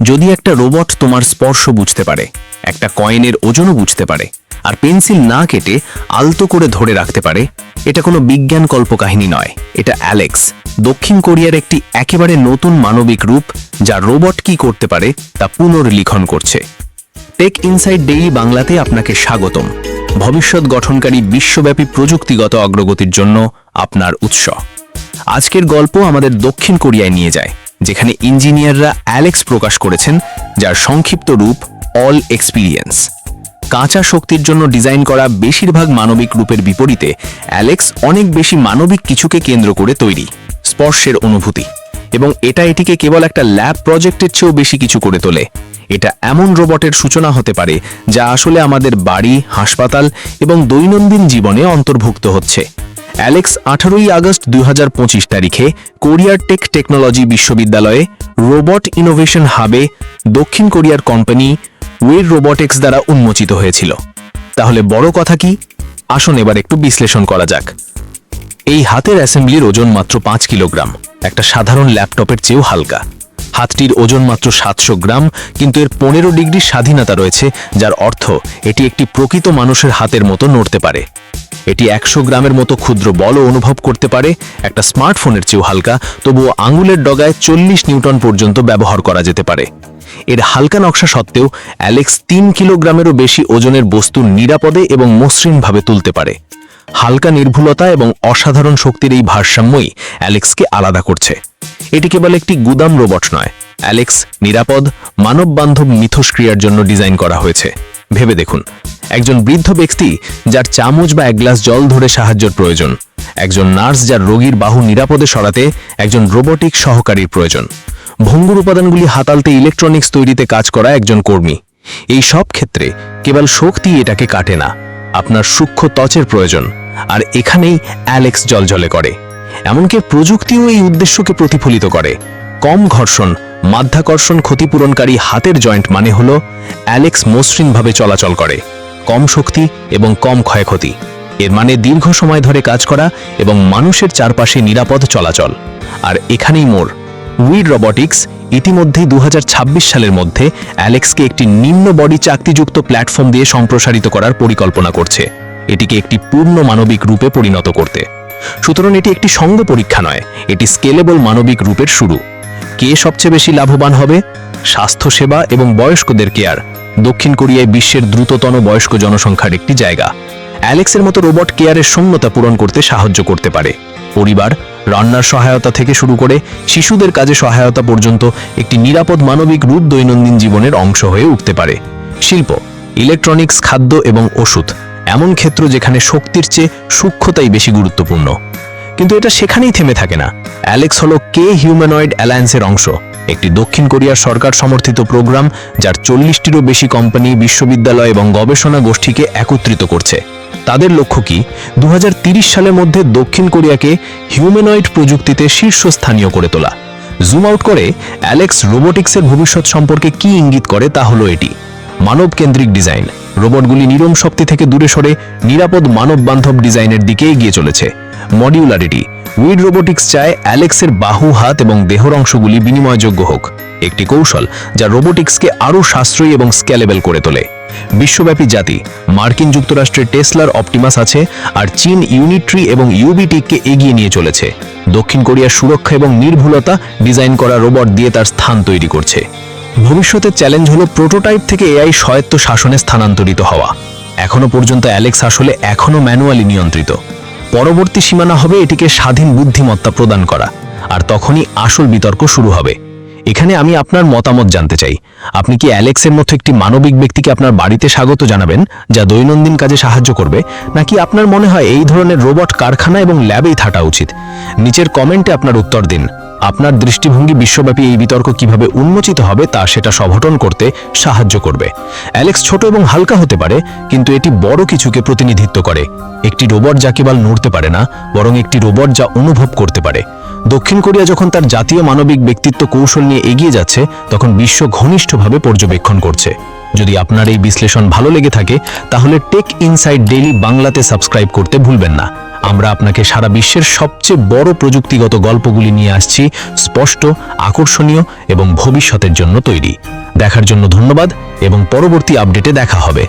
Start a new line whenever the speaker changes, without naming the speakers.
যদি একটা রোবট তোমার স্পর্শ বুঝতে পারে, একটা কয়েনের ওজনও বুঝতে পারে, আর পেন্সিল না কেটে আলতো করে ধরে রাখতে পারে, এটা কোনো বিজ্ঞান কল্পকাহিনী নয়, এটা অ্যালেক্স। দক্ষিণ কোরিয়ার একটি একেবারে নতুন মানবিক রূপ, যা রোবট কি করতে পারে তা পুনর্লিখন করছে। টেক ইনসাইড ডেইলি বাংলাতে আপনাকে স্বাগতম। ভবিষ্যৎ গঠনকারী বিশ্বব্যাপী প্রযুক্তিগত অগ্রগতির জন্য আপনার উৎস। আজকের গল্প আমাদের দক্ষিণ কোরিয়ায় নিয়ে যায়। যেখানে ইঞ্জিনিয়াররা অ্যালেক্স প্রকাশ করেছেন, যার সংক্ষিপ্ত রূপ অল এক্সপিরিয়েন্স। কাঁচা শক্তির জন্য ডিজাইন করা বেশিরভাগ মানবিক রূপের বিপরীতে, অ্যালেক্স অনেক বেশি মানবিক কিছুকে কেন্দ্র করে তৈরি, স্পর্শের অনুভূতি। এবং এটা এটিকে কেবল একটা ল্যাব প্রজেক্টের চেয়েও বেশি কিছু করে তোলে। এটা এমন রোবটের সূচনা হতে পারে, যা আসলে আমাদের বাড়ি, হাসপাতাল এবং দৈনন্দিন জীবনে অন্তর্ভুক্ত হচ্ছে। অ্যালেক্স আঠারোই আগস্ট দুই তারিখে কোরিয়ার টেক টেকনোলজি বিশ্ববিদ্যালয়ে রোবট ইনোভেশন হাবে দক্ষিণ কোরিয়ার কোম্পানি ওয়ের রোবটিক্স দ্বারা উন্মোচিত হয়েছিল। তাহলে বড় কথা কি? আসুন এবার একটু বিশ্লেষণ করা যাক। এই হাতের অ্যাসেম্বলির ওজন মাত্র পাঁচ কিলোগ্রাম, একটা সাধারণ ল্যাপটপের চেয়েও হালকা। হাতটির ওজন মাত্র সাতশো গ্রাম, কিন্তু এর পনেরো ডিগ্রি স্বাধীনতা রয়েছে, যার অর্থ এটি একটি প্রকৃত মানুষের হাতের মতো নড়তে পারে। এটি একশো গ্রামের মতো ক্ষুদ্র বলও অনুভব করতে পারে। একটা স্মার্টফোনের চেয়েও হালকা, তবুও আঙুলের ডগায় চল্লিশ নিউটন পর্যন্ত ব্যবহার করা যেতে পারে। এর হালকা নকশা সত্ত্বেও অ্যালেক্স তিন কিলোগ্রামেরও বেশি ওজনের বস্তু নিরাপদে এবং মসৃণভাবে তুলতে পারে। হালকা নির্ভুলতা এবং অসাধারণ শক্তির এই ভারসাম্যই অ্যালেক্সকে আলাদা করছে। এটি কেবল একটি গুদাম রোবট নয়। অ্যালেক্স নিরাপদ, মানববান্ধব মিথস্ক্রিয়ার জন্য ডিজাইন করা হয়েছে। ভেবে দেখুন একজন বৃদ্ধ ব্যক্তি যার চামচ বা এক গ্লাস জল ধরে সাহায্যের প্রয়োজন, একজন নার্স যার রোগীর বাহু নিরাপদে সরাতে একজন রোবটিক সহকারীর প্রয়োজন। ভঙ্গুর উপাদানগুলি হাতালতে ইলেকট্রনিক্স তৈরিতে কাজ করা একজন কর্মী। এই সব ক্ষেত্রে কেবল শক্তি এটাকে কাটে না, আপনার সূক্ষ্ম ত্বচের প্রয়োজন, আর এখানেই অ্যালেক্স জলজলে করে। এমনকি প্রযুক্তিও এই উদ্দেশ্যকে প্রতিফলিত করে। কম ঘর্ষণ, মাধ্যাকর্ষণ ক্ষতিপূরণকারী হাতের জয়েন্ট মানে হল অ্যালেক্স মসৃণভাবে চলাচল করে। কম শক্তি এবং কম ক্ষয়ক্ষতি। এর মানে দীর্ঘ সময় ধরে কাজ করা এবং মানুষের চারপাশে নিরাপদ চলাচল। আর এখানেই মোর উইড রোবটিক্স ইতিমধ্যেই দু হাজার ছাব্বিশ সালের মধ্যে অ্যালেক্সকে একটি নিম্ন বডি চাকতিযুক্ত প্ল্যাটফর্ম দিয়ে সম্প্রসারিত করার পরিকল্পনা করছে। এটিকে একটি পূর্ণ মানবিক রূপে পরিণত করতে। সুতরাং এটি একটি সঙ্গ পরীক্ষা নয়, এটি স্কেলেবল মানবিক রূপের শুরু। কে সবচেয়ে বেশি লাভবান হবে? স্বাস্থ্যসেবা এবং বয়স্কদের কেয়ার। দক্ষিণ কোরিয়ায় বিশ্বের দ্রুততম বয়স্ক জনসংখ্যার একটি জায়গা। অ্যালেক্সের মতো রোবট কেয়ারের শূন্যতা পূরণ করতে সাহায্য করতে পারে। পরিবার, রান্নার সহায়তা থেকে শুরু করে শিশুদের কাজে সহায়তা পর্যন্ত একটি নিরাপদ মানবিক রূপ দৈনন্দিন জীবনের অংশ হয়ে উঠতে পারে। শিল্প, ইলেকট্রনিক্স, খাদ্য এবং ওষুধ এমন ক্ষেত্র যেখানে শক্তির চেয়ে সূক্ষ্মতাই বেশি গুরুত্বপূর্ণ। কিন্তু এটা সেখানেই থেমে থাকে না। অ্যালেক্স হলো কে হিউম্যানয়েড অ্যালায়েন্সের অংশ। একটি দক্ষিণ কোরিয়ার সরকার সমর্থিত প্রোগ্রাম, যার চল্লিশটিরও বেশি কোম্পানি, বিশ্ববিদ্যালয় এবং গবেষণা গোষ্ঠীকে একত্রিত করছে। তাদের লক্ষ্য কি? দু সালের মধ্যে দক্ষিণ কোরিয়াকে হিউম্যানয়েড প্রযুক্তিতে শীর্ষস্থানীয় করে তোলা। জুম আউট করে অ্যালেক্স রোবোটিক্সের ভবিষ্যৎ সম্পর্কে কি ইঙ্গিত করে তা হলো এটি। মানব কেন্দ্রিক ডিজাইন। রোবটগুলি নিরম শক্তি থেকে দূরে সরে নিরাপদ মানব বান্ধব ডিজাইনের দিকে এগিয়ে চলেছে। মডিউলারিটি। উইড রোবোটিক্স চায় অ্যালেক্সের বাহু, হাত এবং দেহর অংশগুলি বিনিময়যোগ্য হোক। একটি কৌশল যা রোবোটিক্সকে আরও সাশ্রয়ী এবং স্ক্যালেবল করে তোলে। বিশ্বব্যাপী জাতি, মার্কিন যুক্তরাষ্ট্রের টেসলার অপটিমাস আছে আর চীন ইউনিট্রি এবং ইউবিটিককে এগিয়ে নিয়ে চলেছে। দক্ষিণ কোরিয়ার সুরক্ষা এবং নির্ভুলতা ডিজাইন করা রোবট দিয়ে তার স্থান তৈরি করছে। ভবিষ্যতের চ্যালেঞ্জ হলো প্রোটোটাইপ থেকে এআই স্বায়ত্ত শাসনে স্থানান্তরিত হওয়া। এখনও পর্যন্ত অ্যালেক্স আসলে এখনও ম্যানুয়ালি নিয়ন্ত্রিত। পরবর্তী সীমানা হবে এটিকে স্বাধীন বুদ্ধিমত্তা প্রদান করা। আর তখনই আসল বিতর্ক শুরু হবে। এখানে আমি আপনার মতামত জানতে চাই। আপনি কি অ্যালেক্সের মতো একটি মানবিক ব্যক্তিকে আপনার বাড়িতে স্বাগত জানাবেন, যা দৈনন্দিন কাজে সাহায্য করবে? নাকি আপনার মনে হয় এই ধরনের রোবট কারখানা এবং ল্যাবেই থাকা উচিত? নিচের কমেন্টে আপনার উত্তর দিন। আপনার দৃষ্টিভঙ্গি বিশ্বব্যাপী এই বিতর্ক কীভাবে উন্মোচিত হবে তা সেটা সঘটন করতে সাহায্য করবে। অ্যালেক্স ছোট এবং হালকা হতে পারে, কিন্তু এটি বড় কিছুকে প্রতিনিধিত্ব করে। একটি রোবট যা কেবল নড়তে পারে না, বরং একটি রোবট যা অনুভব করতে পারে। দক্ষিণ কোরিয়া যখন তার জাতীয় মানবিক ব্যক্তিত্ব কৌশল নিয়ে এগিয়ে যাচ্ছে, তখন বিশ্ব ঘনিষ্ঠভাবে পর্যবেক্ষণ করছে। যদি আপনার এই বিশ্লেষণ ভালো লেগে থাকে, তাহলে টেক ইনসাইড ডেইলি বাংলাতে সাবস্ক্রাইব করতে ভুলবেন না। আমরা আপনাকে সারা বিশ্বের সবচেয়ে বড় প্রযুক্তিগত গল্পগুলি নিয়ে আসছি, স্পষ্ট, আকর্ষণীয় এবং ভবিষ্যতের জন্য তৈরি। দেখার জন্য ধন্যবাদ এবং পরবর্তী আপডেটে দেখা হবে।